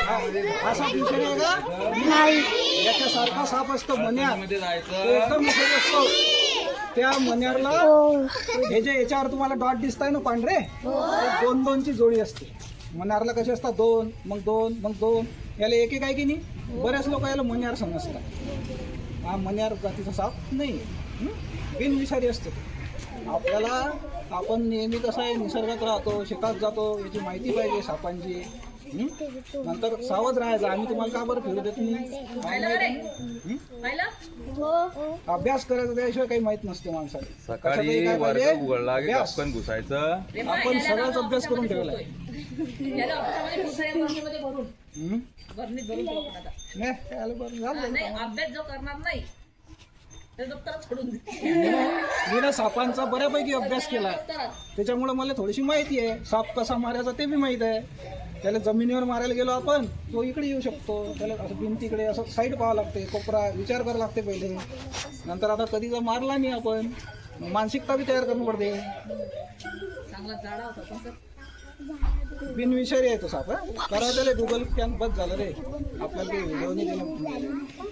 हा साप विषारी आहे का नाही याच्यासारखा साप असतो मन्यार तो एकदम असतो त्या मन्यारला हे जे याच्यावर तुम्हाला डॉट दिसताय ना पांढरे दोन दोनची जोडी असते मन्यारला कशी असतात दोन मग दोन मग दोन याला एक एक आहे की नाही बऱ्याच लोक याला मन्यार समजतात हा मन्यार जातीचा साप नाही बिनविषारी असतो आपल्याला आपण नेहमी कसं आहे निसर्गात राहतो शेतात जातो याची माहिती पाहिजे सापांची. हं? नंतर सावध राहायचं आम्ही तुम्हाला का बरं फिरू देत नाही काय माहिती? हं? अभ्यास करायचा त्याशिवाय काही माहीत नसते माणसाला सकाळी वर्ग? उघडला की अभ्यास. टपकन घुसायचं आपण सगळाच अभ्यास करून ठेवलाय याला ऑप्शनमध्ये पुढच्या वर्षामध्ये भरून हं? भरणीत भरून ठेवा पण आता. नाही, त्याला बरं झालं. नाही अभ्यास जो करणार नाही ते दप्तरात सोडून दे मी ना सापांचा बऱ्यापैकी अभ्यास केला त्याच्यामुळे मला थोडीशी माहिती आहे साप कसा मारायचा ते बी माहीत आहे त्याला जमिनीवर मारायला गेलो आपण तो इकडे येऊ शकतो. त्याला असं भिंतीकडे असं साईड पाहावं लागते कोपरा विचार करावा लागते पहिले. नंतर आता कधी जर मारला नाही आपण मानसिकता बी तयार करणं पडते. बिनविषारी आहे तो साप हं? करा त्याला गुगल कॅन बस झालं रे. आपल्याला काही व्हिडिओ नाही दिलं.